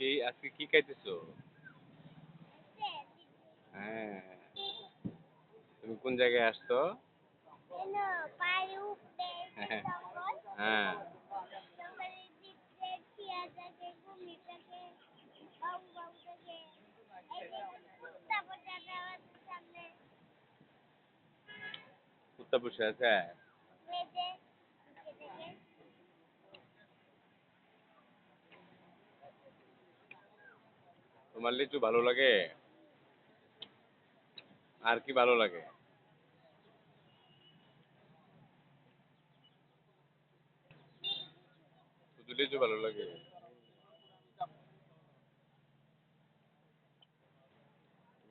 কি আজকে কি খাইতেছো? হ্যাঁ। তুমি কোন জায়গায় আসছো? হ্যাঁ। হ্যাঁ। কুত্তা বসে আছে? তোমার লিচু ভালো লাগে? আর কি ভালো লাগে? শুধু লিচু ভালো লাগে।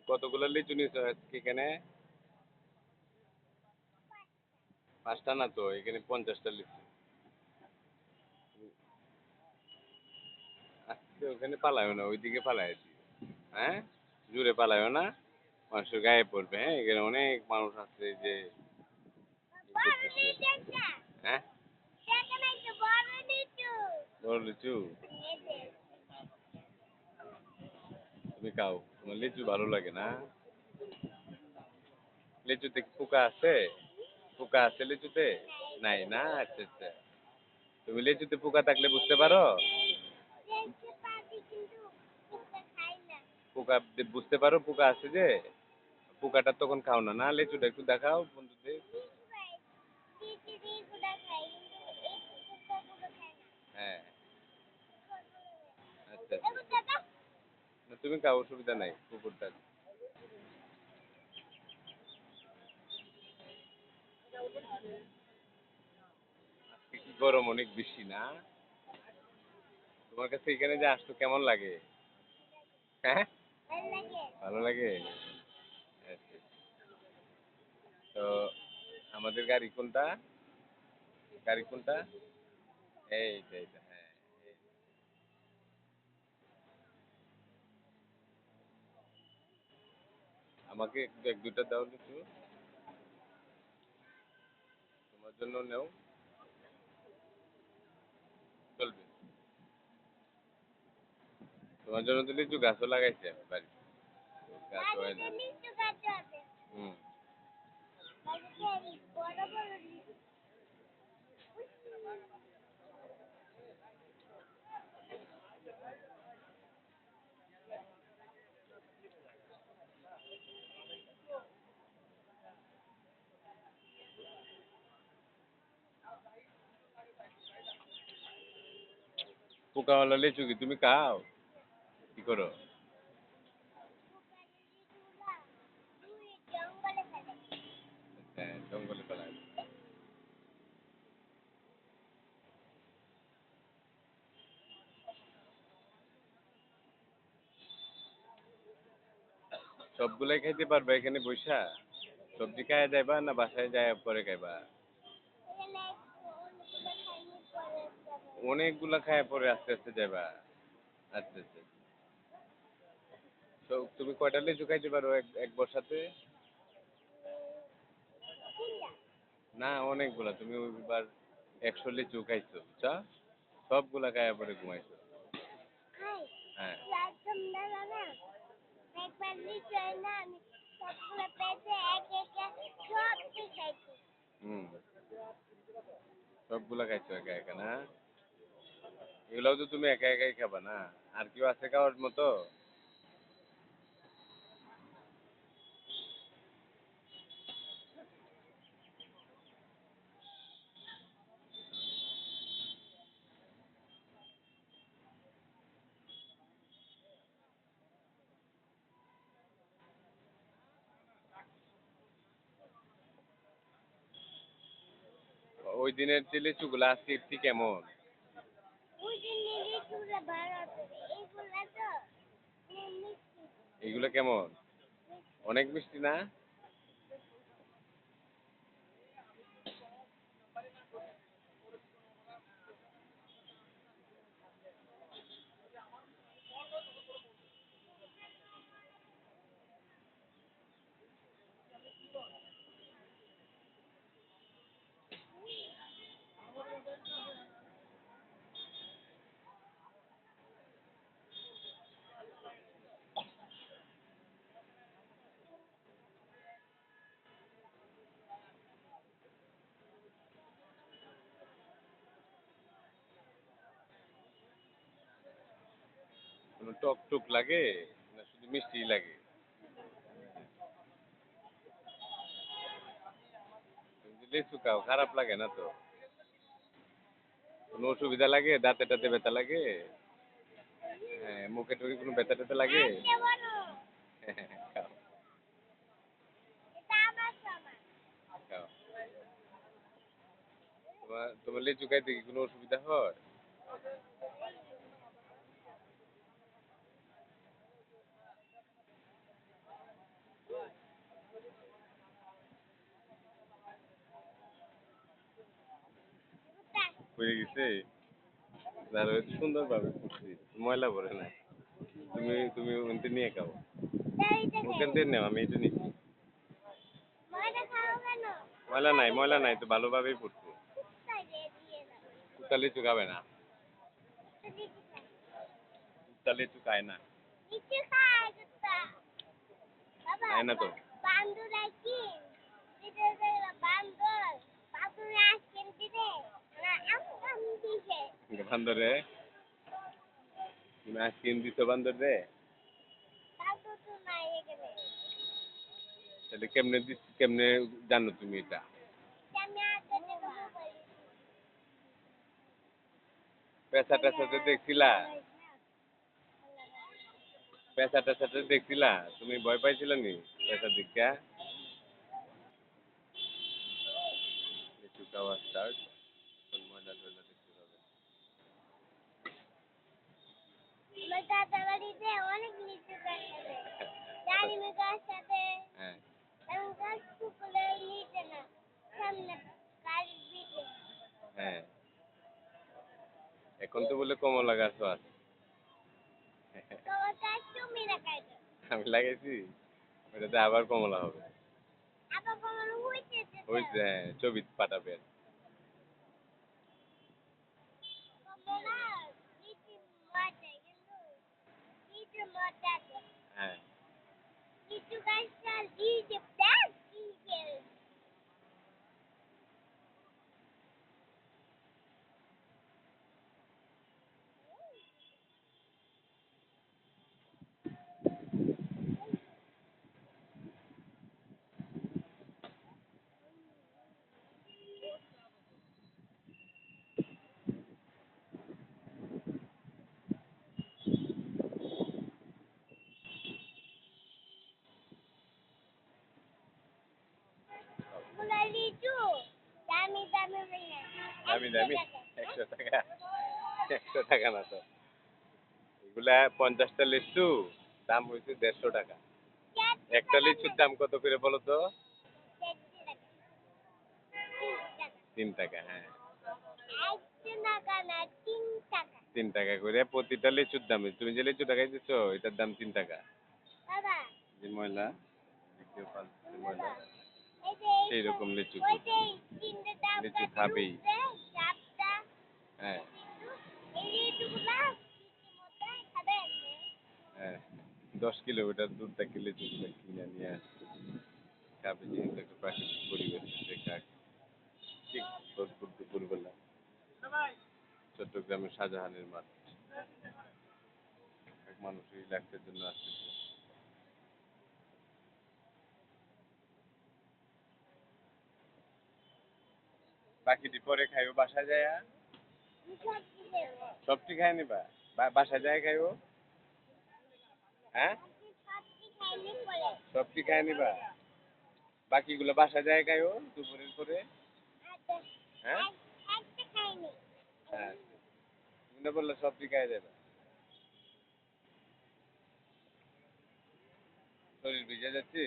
কতগুলো লিচু এখানে? পাঁচটা না তো? এখানে পঞ্চাশটা লিচু। ওখানে পালায়ও না, ওইদিকে পালায় আছি। হ্যাঁ? জুড়ে পালায়ও না, মানুষের গায়ে পড়বে হ্যাঁ? এখানে অনেক মানুষ আছে যে হ্যাঁ? তুমি খাও, তোমার লিচু ভালো লাগে না? লিচুতে পোকা আছে? পোকা আছে লিচুতে? নাই না? আচ্ছা আচ্ছা। তুমি লিচুতে পোকা থাকলে বুঝতে পারো? পোকা, বুঝতে পারো পোকা আছে যে? পোকাটা তখন খাও না। না, লিচুটা একটু দেখাও বন্ধুদের। হ্যাঁ। আচ্ছা আচ্ছা। তুমি খাও, অসুবিধা নাই কুকুরটা গরম অনেক বেশি না? তোমার কাছে এখানে যে আসতো, কেমন লাগে? হ্যাঁ? ভালো লাগে? তো আমাদের গাড়ি কোনটা? গাড়ি কোনটা? এইটা হ্যাঁ আমাকে এক দুটা দাও, লিচু। তোমার জন্য নেও। তোমার জন্য তো লিচু গাছও লাগাইছি আমি বাড়িতে। গাছ হয় না। হুম। পোকাওয়ালা লিচু কি তুমি খাও? কি করো? হ্যাঁ সবগুলাই খাইতে পারবে এখানে বৈশা সবজি খাইয়া যাইবা না বাসায় যায় পরে খাইবা? অনেকগুলা খাইয়া পরে আস্তে আস্তে যাইবা। আচ্ছা আচ্ছা তো তুমি কয়টা লিচু খাইতে পারো এক এক বর্ষাতে না অনেকগুলা। তুমি ওইবার একশো লিচু খাইছো বুঝছা? সবগুলা খাইয়া পরে ঘুমাইছো। হ্যাঁ। হুম। সবগুলা খাইছো একা একা না? এগুলাও তো তুমি একা একাই খাবা না? আর কেউ আছে খাওয়ার মতো? ওই দিনের যে লিচুগুলা আজকে একটু কেমন এগুলো কেমন? অনেক মিষ্টি না? টক টক লাগে না শুধু মিষ্টি লাগে? লিচু খাও খারাপ লাগে না তো? কোনো অসুবিধা লাগে? দাঁতে টাতে ব্যথা লাগে? হ্যাঁ মুখে টুকে কোনো ব্যথা ট্যাথা লাগে? তোমার লিচু খাইতে কি কোনো অসুবিধা হয়? পড়ে গেছে। তাহলে সুন্দর ভাবে করছি ময়লা ভরে না। তুমি তুমি ওনতে নিয়ে খাও। ওখান থেকে নেও আমি এটা নিচ্ছি। ময়লা নাই ময়লা নাই তো ভালোভাবেই পড়ছো। কুত্তা লিচু খাবে না। খায় না খায় না তো। বান্দর কি দিবে। না বান্দরে তুমি আইসক্রিম দিছো বান্দর তাহলে কেমনে কেমনে জানো তুমি এটা পেশা টেশাতে দেখছিলা পেশা টেশাতে দেখছিলা তুমি ভয় পাইছিল নি পেশা দীক্ষা এখন তো বলে কমলা গাছও আছে। আমি লাগাইছি ওটাতে আবার কমলা হবে। হয়েছে হ্যাঁ ছবি পাঠাবে। হ্যাঁ। লিচু গাছ লিচু গুলা লিচু দামি দামি বলে দামি দামি? একশো টাকা। একশো টাকা না তো। এগুলা পঞ্চাশটা লিচু দাম হয়েছে দেড়শো টাকা। একটা লিচুর দাম কত করে বলো তো? তিন টাকা হ্যাঁ। তিন টাকা করে প্রতিটা লিচুর দাম। তুমি যে লিচুটা খাইতেছো এটার দাম তিন টাকা। যে ময়লা ময়লা। লিচু লিচু খাবেই। হ্যাঁ। হ্যাঁ। দশ কিলোমিটার দূর থেকে কিনে নিয়ে আসছে খাবে যেহেতু একটা প্রাকৃতিক পরিবেশ দেখা ঠিক দুপুরবেলা চট্টগ্রামের শাহজাহানের মাঠ। মানুষ জন্য আসতেছে। বাকিটি পরে খাইও বাসা যায় সবটি খাই নিবা বা- বাসা যায় খাইও হ্যাঁ? সবটি খাই নিবা বাকিগুলো বাসা যায় খাইও দুপুরের পরে? হ্যাঁ? হ্যাঁ। তুমি বললে সবটি খাই যাবে শরীর ভিজে যাচ্ছে?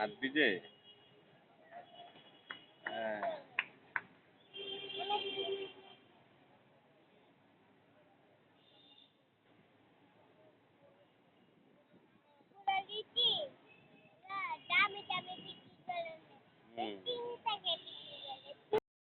সাত বিঘে হ্যাঁ।